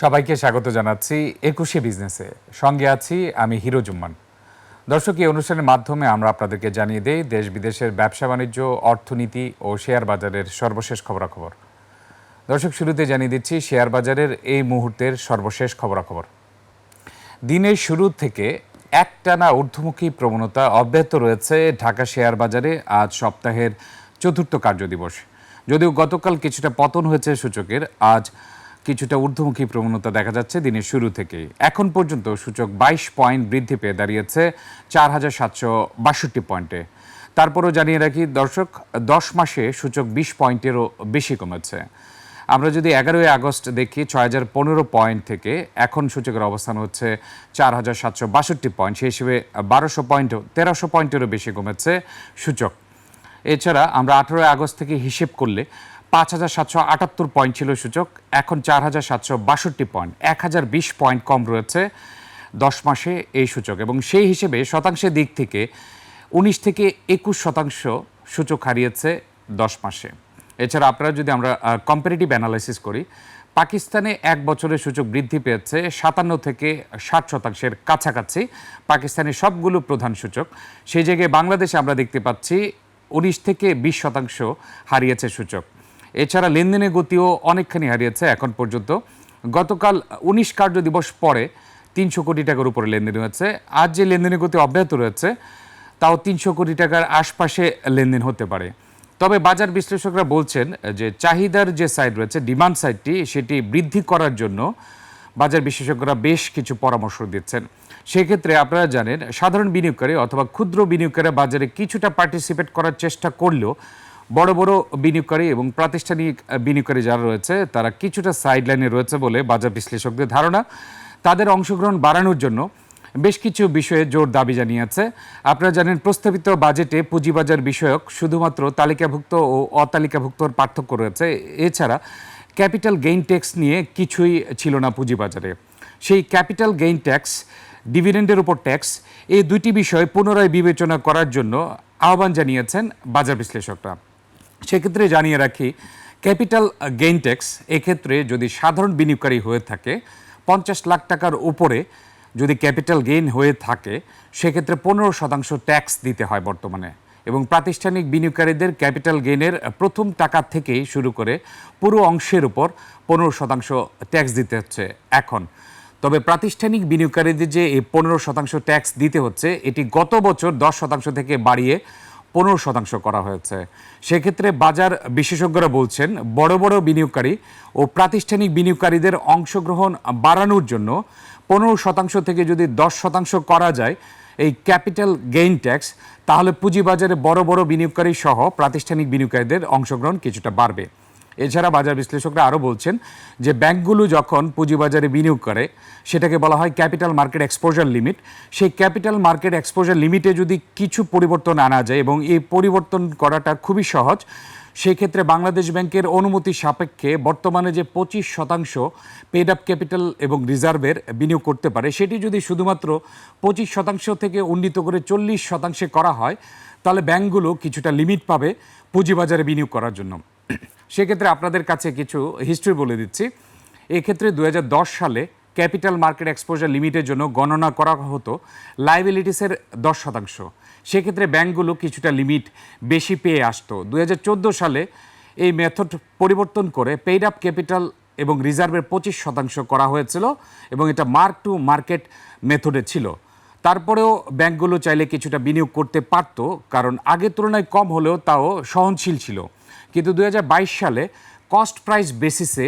সবাইকে স্বাগত জানাচ্ছি একুশে বিজনেসে। সঙ্গে আছি আমি হিরো জুম্মান। দর্শক, এই অনুষ্ঠানের মাধ্যমে আমরা আপনাদেরকে জানিয়ে দেই, দেশ বিদেশের ব্যবসা বাণিজ্য, অর্থনীতি ও শেয়ার বাজারের সর্বশেষ খবরাখবর। দর্শক, শুরুতে জানিয়ে দিচ্ছি, শেয়ার বাজারের এই মুহূর্তের সর্বশেষ খবরাখবর। দিনের শুরু থেকে একটানা ঊর্ধ্বমুখী প্রবণতা অব্যাহত রয়েছে ঢাকা শেয়ার বাজারে আজ সপ্তাহের চতুর্থ কার্যদিবস। যদিও গতকাল কিছুটা পতন হয়েছে সূচকের, আজ কিছুটা ঊর্ধ্বমুখী প্রবণতা দেখা যাচ্ছে দিনের শুরু থেকেই। এখন পর্যন্ত সূচক বাইশ পয়েন্ট বৃদ্ধি পেয়ে দাঁড়িয়েছে চার হাজার সাতশো বাষট্টি পয়েন্টে। তারপরও জানিয়ে রাখি, দর্শক, দশ মাসে সূচক বিশ পয়েন্টেরও বেশি কমেছে। আমরা যদি এগারোই আগস্ট দেখি, ছয় হাজার পনেরো পয়েন্ট থেকে এখন সূচকের অবস্থান হচ্ছে চার হাজার সাতশো বাষট্টি পয়েন্ট। সেই হিসেবে বারোশো পয়েন্টও, তেরোশো পয়েন্টেরও বেশি কমেছে সূচক। এছাড়া আমরা আঠেরোই আগস্ট থেকে হিসেব করলে পাঁচ হাজার সাতশো আটাত্তর পয়েন্ট ছিল সূচক এখন চার হাজার সাতশো বাষট্টি পয়েন্ট এক হাজার বিশ পয়েন্ট কম রয়েছে দশ মাসে এই সূচক এবং সেই হিসেবে শতাংশের দিক থেকে উনিশ থেকে একুশ শতাংশ সূচক হারিয়েছে দশ মাসে। এছাড়া আপনারা যদি আমরা কম্পারেটিভ অ্যানালাইসিস করি, পাকিস্তানে এক বছরের সূচক বৃদ্ধি পেয়েছে সাতান্ন থেকে ষাট শতাংশের কাছাকাছি, পাকিস্তানের সবগুলো প্রধান সূচক সেই জায়গায় বাংলাদেশে আমরা দেখতে পাচ্ছি উনিশ থেকে বিশ শতাংশ হারিয়েছে সূচক এছাড়া লেনদেনের গতিও অনেকখানি হারিয়েছে এখন পর্যন্ত। গতকাল উনিশ কার্য দিবস পরে তিনশো কোটি টাকার উপরে লেনদেন হয়েছে। আজ যে লেনদেনের গতি অব্যাহত রয়েছে, তাও তিনশো কোটি টাকার আশপাশে লেনদেন হতে পারে। তবে বাজার বিশ্লেষকরা বলছেন যে চাহিদার যে সাইড রয়েছে ডিমান্ড সাইডটি সেটি বৃদ্ধি করার জন্য বাজার বিশেষজ্ঞরা বেশ কিছু পরামর্শ দিচ্ছেন। সেক্ষেত্রে আপনারা জানেন, সাধারণ বিনিয়োগকারী অথবা ক্ষুদ্র বিনিয়োগকারী বাজারে কিছুটা পার্টিসিপেট করার চেষ্টা করলেও বড় বড় বিনিয়োগকারী এবং প্রাতিষ্ঠানিক বিনিয়োগকারী যারা রয়েছে, তারা কিছুটা সাইড লাইনে রয়েছে বলে বাজার বিশ্লেষকদের ধারণা। তাদের অংশগ্রহণ বাড়ানোর জন্য বেশ কিছু বিষয়ে জোর দাবি জানিয়েছে। আপনারা জানেন, প্রস্তাবিত বাজেটে পুঁজিবাজার বিষয়ক শুধুমাত্র তালিকাভুক্ত ও অতালিকাভুক্তর পার্থক্য রয়েছে। এছাড়া ক্যাপিটাল গেইন ট্যাক্স নিয়ে কিছুই ছিল না পুঁজিবাজারে। সেই ক্যাপিটাল গেইন ট্যাক্স ডিভিডেন্ডের উপর ট্যাক্স এই দুইটি বিষয় পুনরায় বিবেচনা করার জন্য আহ্বান জানিয়েছেন বাজার বিশ্লেষকরা। সেক্ষেত্রে জানিয়ে রাখি, ক্যাপিটাল গেইন ট্যাক্স এক্ষেত্রে যদি সাধারণ বিনিয়োগকারী হয়ে থাকে, পঞ্চাশ লাখ টাকার উপরে যদি ক্যাপিটাল গেইন হয়ে থাকে, সেক্ষেত্রে পনেরো শতাংশ ট্যাক্স দিতে হয় বর্তমানে। এবং প্রাতিষ্ঠানিক বিনিয়োগকারীদের ক্যাপিটাল গেইনের প্রথম টাকা থেকেই শুরু করে পুরো অংশের উপর পনেরো শতাংশ ট্যাক্স দিতে হচ্ছে এখন। তবে প্রাতিষ্ঠানিক বিনিয়োগকারীদের যে এই পনেরো শতাংশ ট্যাক্স দিতে হচ্ছে, এটি গত বছর দশ শতাংশ থেকে বাড়িয়ে পনেরো শতাংশ করা হয়েছে। সেক্ষেত্রে বাজার বিশেষজ্ঞরা বলছেন, বড় বড় বিনিয়োগকারী ও প্রাতিষ্ঠানিক বিনিয়োগকারীদের অংশগ্রহণ বাড়ানোর জন্য পনেরো শতাংশ থেকে যদি দশ শতাংশ করা যায় এই ক্যাপিটাল গেইন ট্যাক্স, তাহলে পুঁজিবাজারে বড় বড় বিনিয়োগকারী সহ প্রাতিষ্ঠানিক বিনিয়োগকারীদের অংশগ্রহণ কিছুটা বাড়বে। এছাড়া বাজার বিশ্লেষকরা আরও বলছেন যে ব্যাংকগুলো যখন পুঁজিবাজারে বিনিয়োগ করে, সেটাকে বলা হয় ক্যাপিটাল মার্কেট এক্সপোজার লিমিট। সেই ক্যাপিটাল মার্কেট এক্সপোজার লিমিটে যদি কিছু পরিবর্তন আনা যায় এবং এই পরিবর্তন করাটা খুবই সহজ, সেই ক্ষেত্রে বাংলাদেশ ব্যাংকের অনুমতি সাপেক্ষে বর্তমানে যে পঁচিশ শতাংশ পেড আপ ক্যাপিটাল এবং রিজার্ভের বিনিয়োগ করতে পারে, সেটি যদি শুধুমাত্র পঁচিশ শতাংশ থেকে উন্নীত করে চল্লিশ শতাংশে করা হয়, তাহলে ব্যাংকগুলো কিছুটা লিমিট পাবে পুঁজিবাজারে বিনিয়োগ করার জন্য। সেক্ষেত্রে আপনাদের কাছে কিছু হিস্ট্রি বলে দিচ্ছি। এক্ষেত্রে দু হাজার দশ সালে ক্যাপিটাল মার্কেট এক্সপোজার লিমিটের জন্য গণনা করা হতো লাইবিলিটিসের দশ শতাংশ। সেক্ষেত্রে ব্যাংকগুলো কিছুটা লিমিট বেশি পেয়ে আসতো। দু হাজার চোদ্দ সালে এই মেথড পরিবর্তন করে পেইড আপ ক্যাপিটাল এবং রিজার্ভের পঁচিশ শতাংশ করা হয়েছিল এবং এটা মার্ক টু মার্কেট মেথডে ছিল। তারপরেও ব্যাংকগুলো চাইলে কিছুটা বিনিয়োগ করতে পারত, কারণ আগের তুলনায় কম হলেও তাও সহনশীল ছিল। কিন্তু দু হাজার বাইশ সালে কস্ট প্রাইস বেসিসে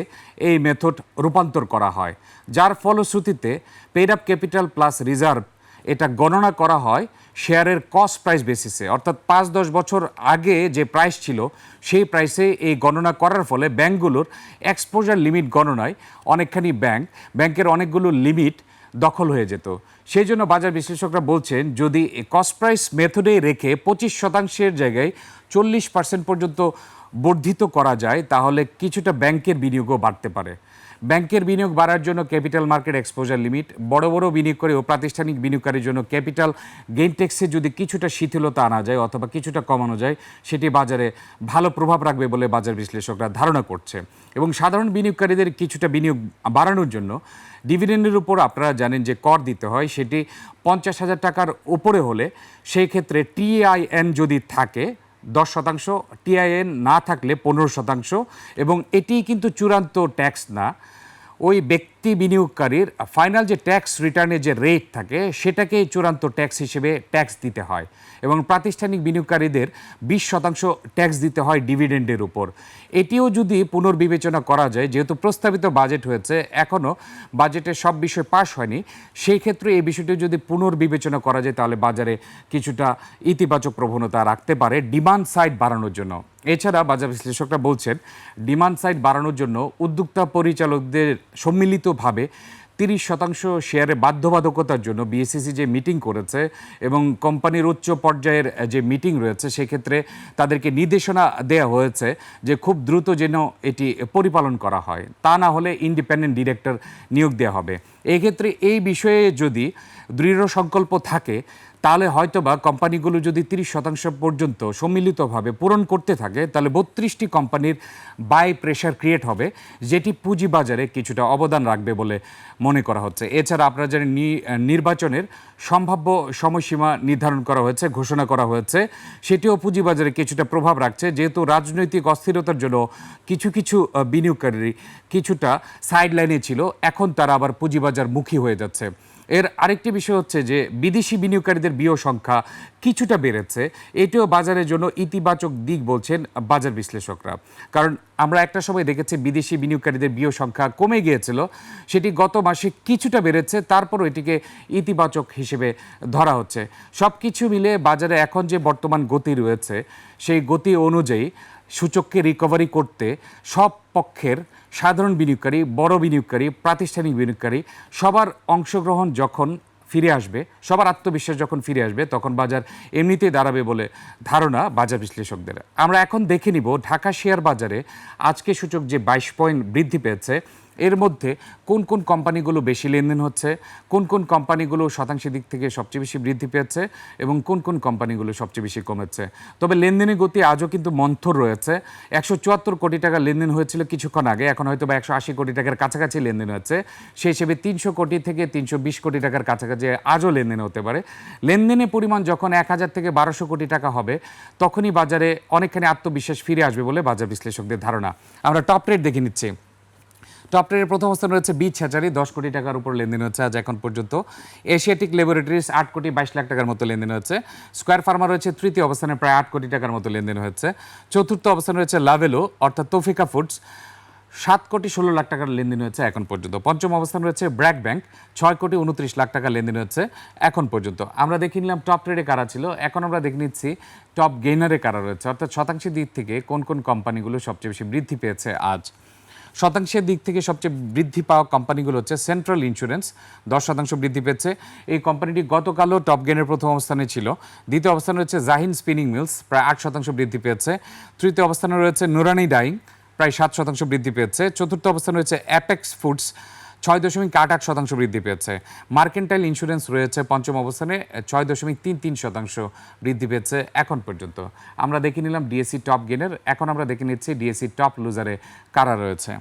এই মেথড রূপান্তর করা হয়, যার ফলশ্রুতিতে paid up capital plus reserve এটা গণনা করা হয় শেয়ারের কস্ট প্রাইস বেসিসে অর্থাৎ পাঁচ দশ বছর আগে যে প্রাইস ছিল, সেই প্রাইসে এই গণনা করার ফলে ব্যাংকগুলোর এক্সপোজার লিমিট গণনায় অনেকখানি ব্যাংক ব্যাংকের অনেকগুলো লিমিট দখল হয়ে যেত। সেই জন্য বাজার বিশ্লেষকরা বলছেন, যদি কস্ট প্রাইস মেথডে রেখে পঁচিশ শতাংশের জায়গায় চল্লিশ পার্সেন্ট পর্যন্ত বর্ধিত করা যায়, তাহলে কিছুটা ব্যাংকের বিনিয়োগও বাড়তে পারে। ব্যাংকের বিনিয়োগ বাড়ার জন্য ক্যাপিটাল মার্কেট এক্সপোজার লিমিট বড় বড় বিনিয়োগকারী ও প্রাতিষ্ঠানিক বিনিয়োগকারীর জন্য ক্যাপিটাল গেইন ট্যাক্সে যদি কিছুটা শিথিলতা আনা যায় অথবা কিছুটা কমানো যায়, সেটি বাজারে ভালো প্রভাব রাখবে বলে বাজার বিশ্লেষকরা ধারণা করছে। এবং সাধারণ বিনিয়োগকারীদের কিছুটা বিনিয়োগ বাড়ানোর জন্য ডিভিডেন্ডের উপর আপনারা জানেন যে কর দিতে হয়, সেটি পঞ্চাশ হাজার টাকার উপরে হলে সেই ক্ষেত্রে টিআইএন যদি থাকে দশ শতাংশ, টিআইএন না থাকলে পনেরো শতাংশ, এবং এটি কিন্তু চূড়ান্ত ট্যাক্স না। ওই ব্যক্তি বিনিয়োগকারীর ফাইনাল যে ট্যাক্স রিটার্নের যে রেট থাকে সেটাকে চূড়ান্ত ট্যাক্স হিসেবে ট্যাক্স দিতে হয় এবং প্রাতিষ্ঠানিক বিনিয়োগকারীদের বিশ শতাংশ ট্যাক্স দিতে হয় ডিভিডেন্ডের উপর। এটিও যদি পুনর্বিবেচনা করা যায়, যেহেতু প্রস্তাবিত বাজেট হয়েছে এখনও বাজেটের সব বিষয় পাশ হয়নি, সেই ক্ষেত্রে এই বিষয়টি যদি পুনর্বিবেচনা করা যায়, তাহলে বাজারে কিছুটা ইতিবাচক প্রবণতা রাখতে পারে ডিমান্ড সাইড বাড়ানোর জন্য। এছাড়া বাজার বিশ্লেষকরা বলছেন ডিমান্ড সাইড বাড়ানোর জন্য উদ্যোক্তা পরিচালকদের সম্মিলিতভাবে তিরিশ শতাংশ শেয়ারে বাধ্যবাধকতার জন্য বিএসসিসি যে মিটিং করেছে এবং কোম্পানির উচ্চ পর্যায়ের যে মিটিং রয়েছে, সেক্ষেত্রে তাদেরকে নির্দেশনা দেয়া হয়েছে যে খুব দ্রুত যেন এটি পরিপালন করা হয়। তা না হলে ইন্ডিপেন্ডেন্ট ডিরেক্টর নিয়োগ দেওয়া হবে। এক্ষেত্রে এই বিষয়ে যদি দৃঢ় সংকল্প থাকে তাহলে হয়তোবা কোম্পানিগুলো যদি তিরিশ শতাংশ পর্যন্ত সম্মিলিতভাবে পূরণ করতে থাকে, তাহলে বত্রিশটি কোম্পানির বাই প্রেশার ক্রিয়েট হবে, যেটি পুঁজিবাজারে কিছুটা অবদান রাখবে বলে মনে করা হচ্ছে। এছাড়া আপনারা জানেন নির্বাচনের সম্ভাব্য সময়সীমা নির্ধারণ করা হয়েছে, ঘোষণা করা হয়েছে। সেটিও পুঁজিবাজারে কিছুটা প্রভাব রাখছে, যেহেতু রাজনৈতিক অস্থিরতার জন্য কিছু কিছু বিনিয়োগকারী কিছুটা সাইডলাইনে ছিল, এখন তারা আবার পুঁজিবাজার মুখী হয়ে যাচ্ছে। এর আরেকটি বিষয় হচ্ছে যে বিদেশি বিনিয়োগকারীদের বিয় সংখ্যা কিছুটা বেড়েছে। এটিও বাজারের জন্য ইতিবাচক দিক বলছেন বাজার বিশ্লেষকরা। কারণ আমরা একটা সময় দেখেছি বিদেশি বিনিয়োগকারীদের বিয় সংখ্যা কমে গিয়েছিল, সেটি গত মাসে কিছুটা বেড়েছে, তারপরও এটিকে ইতিবাচক হিসেবে ধরা হচ্ছে। সব কিছু মিলে বাজারে এখন যে বর্তমান গতি রয়েছে, সেই গতি অনুযায়ী সূচককে রিকভারি করতে সব পক্ষের সাধারণ বিনিয়োগকারী, বড় বিনিয়োগকারী, প্রাতিষ্ঠানিক বিনিয়োগকারী সবার অংশগ্রহণ যখন ফিরে আসবে, সবার আত্মবিশ্বাস যখন ফিরে আসবে, তখন বাজার এমনিতেই দাঁড়াবে বলে ধারণা বাজার বিশ্লেষকদের। আমরা এখন দেখে নিব ঢাকা শেয়ার বাজারে আজকে সূচক যে বাইশ পয়েন্ট বৃদ্ধি পেয়েছে এর মধ্যে কোন কোন কোম্পানিগুলো বেশি লেনদেন হচ্ছে, কোন কোন কোম্পানিগুলো শতাংশের দিক থেকে সবচেয়ে বেশি বৃদ্ধি পেয়েছে এবং কোন কোন কোম্পানিগুলো সবচেয়ে বেশি কমেছে। তবে লেনদেনের গতি আজও কিন্তু মন্থর রয়েছে। একশো চুয়াত্তর কোটি টাকা লেনদেন হয়েছিল কিছুক্ষণ আগে, এখন হয়তো বা একশো আশি কোটি টাকার কাছাকাছি লেনদেন হচ্ছে সেই হিসেবে তিনশো কোটি থেকে তিনশো বিশ কোটি টাকার কাছাকাছি আজও লেনদেন হতে পারে। লেনদেনের পরিমাণ যখন এক হাজার থেকে বারোশো কোটি টাকা হবে, তখনই বাজারে অনেকখানি আত্মবিশ্বাস ফিরে আসবে বলে বাজার বিশ্লেষকদের ধারণা। আমরা টপ রেট দেখে নিচ্ছি। টপ টেনের প্রথম অবস্থান রয়েছে বিচ হ্যাচারি দশ কোটি টাকার উপর লেনদেন হচ্ছে আজ এখন পর্যন্ত। এশিয়াটিক ল্যাবরেটরিজ আট কোটি বাইশ লাখ টাকার মতো লেনদেন হচ্ছে। স্কোয়ার ফার্মা রয়েছে তৃতীয় অবস্থানে, প্রায় আট কোটি টাকার মতো লেনদেন হচ্ছে। চতুর্থ অবস্থানে রয়েছে লাভেলো অর্থাৎ তৌফিকা ফুডস সাত কোটি ষোলো লাখ টাকার লেনদেন হচ্ছে এখন পর্যন্ত। পঞ্চম অবস্থান রয়েছে ব্র্যাক ব্যাংক ছয় কোটি উনত্রিশ লাখ টাকা লেনদেন হচ্ছে এখন পর্যন্ত। আমরা দেখে নিলাম টপ ট্রেডে কারা ছিল। এখন আমরা দেখে নিচ্ছি টপ গেইনারে কারা রয়েছে। অর্থাৎ শতাংশের দিক থেকে কোন কোন কোম্পানিগুলো সবচেয়ে বেশি বৃদ্ধি পেয়েছে আজ? শতাংশের দিক থেকে সবচেয়ে বৃদ্ধি পাওয়া কোম্পানিগুলো হচ্ছে সেন্ট্রাল ইন্স্যুরেন্স। দশ শতাংশ বৃদ্ধি পেয়েছে। এই কোম্পানিটি গতকালও টপ গেনের প্রথম অবস্থানে ছিল। দ্বিতীয় অবস্থানে রয়েছে জাহিন স্পিনিং মিলস, প্রায় আট শতাংশ বৃদ্ধি পেয়েছে। তৃতীয় অবস্থানে রয়েছে নুরানি ডাইং, প্রায় সাত শতাংশ বৃদ্ধি পেয়েছে। চতুর্থ অবস্থানে রয়েছে অ্যাপেক্স ফুডস, ছয় দশমিক আট আট শতাংশ বৃদ্ধি পেয়েছে। মার্কেন্টাইল ইন্স্যুরেন্স রয়েছে পঞ্চম অবস্থানে, ছয় দশমিক তিন তিন শতাংশ বৃদ্ধি পেয়েছে এখন পর্যন্ত। আমরা দেখে নিলাম ডিএসসি টপ গেনের। এখন আমরা দেখে নিচ্ছি ডিএসসি টপ লুজারে কারা রয়েছে।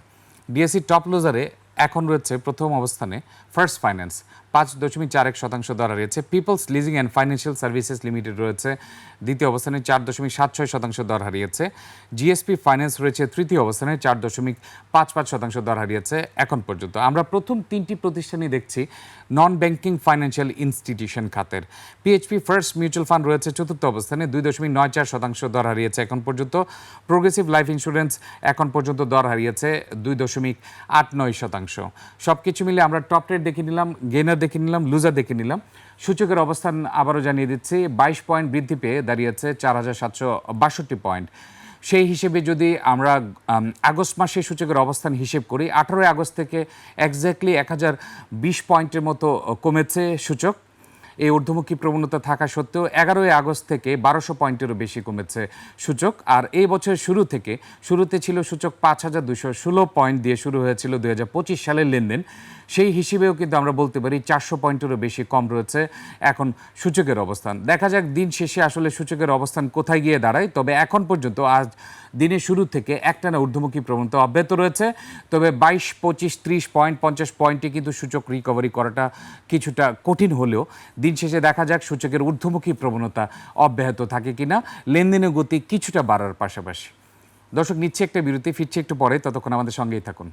ডিএসসি টপ লুজারে এখন রয়েছে প্রথম অবস্থানে ফার্স্ট ফাইন্যান্স পাঁচ দশমিক চার এক শতাংশ দ্বারা রয়েছে। People's Leasing and Financial Services Limited রয়েছে। দ্বিতীয় অবস্থানে চার দশমিক সাত ছয় শতাংশ দর হারিয়েছে। জিএসপি ফাইন্যান্স রয়েছে তৃতীয় অবস্থানে চার দশমিক পাঁচ পাঁচ শতাংশ দর হারিয়েছে। এখন পর্যন্ত আমরা প্রথম তিনটি প্রতিষ্ঠানই দেখছি। নন ব্যাংকিং ফাইন্যান্সিয়াল ইনস্টিটিউশন খাতের পিএইচপি ফার্স্ট মিউচুয়াল ফান্ড রয়েছে চতুর্থ অবস্থানে, দুই দশমিক নয় চার শতাংশ দর হারিয়েছে এখন পর্যন্ত। প্রোগ্রেসিভ লাইফ ইন্স্যুরেন্স এখন পর্যন্ত দর হারিয়েছে দুই দশমিক আট নয় শতাংশ। সব কিছু মিলে আমরা টপ রেট দেখে নিলাম গেনার দেখে নিলাম লুজার দেখে নিলাম। সূচকের অবস্থান আবারও জানিয়ে দিচ্ছি, বাইশ পয়েন্ট বৃদ্ধি পেয়ে দাঁড়িয়েছে চার হাজার সাতশো বাষট্টি পয়েন্ট সেই হিসেবে যদি আমরা আগস্ট মাসে সূচকের অবস্থান হিসেব করি, আঠারোই আগস্ট থেকে একজ্যাক্টলি এক হাজার বিশ পয়েন্টের মতো কমেছে সূচক। এই ঊর্ধ্বমুখী প্রবণতা থাকা সত্ত্বেও এগারোই আগস্ট থেকে বারোশো পয়েন্টেরও বেশি কমেছে সূচক। আর এই বছরের শুরু থেকে, শুরুতে ছিল সূচক পাঁচ হাজার দুশো ষোলো পয়েন্ট দিয়ে শুরু হয়েছিল হাজার পঁচিশ সালের লেনদেন। সেই হিসেবেও কিন্তু আমরা বলতে পারি চারশো পয়েন্টেরও বেশি কম রয়েছে এখন সূচকের অবস্থান। দেখা যাক দিন শেষে আসলে সূচকের অবস্থান কোথায় গিয়ে দাঁড়ায়। তবে এখন পর্যন্ত আজ দিনের শুরু থেকে একটানা ঊর্ধ্বমুখী প্রবণতা অব্যাহত রয়েছে। তবে বাইশ, পঁচিশ, ত্রিশ পয়েন্ট, পঞ্চাশ পয়েন্টে কিন্তু সূচক রিকভারি করাটা কিছুটা কঠিন হলেও দিন শেষে দেখা যাক সূচকের ঊর্ধ্বমুখী প্রবণতা অব্যাহত থাকে কিনা। লেনদেনের গতি কিছুটা বাড়ার পাশাপাশি। দর্শক, নিচ্ছে একটা বিরতি, ফিরছে একটু পরে। ততক্ষণ আমাদের সঙ্গেই থাকুন।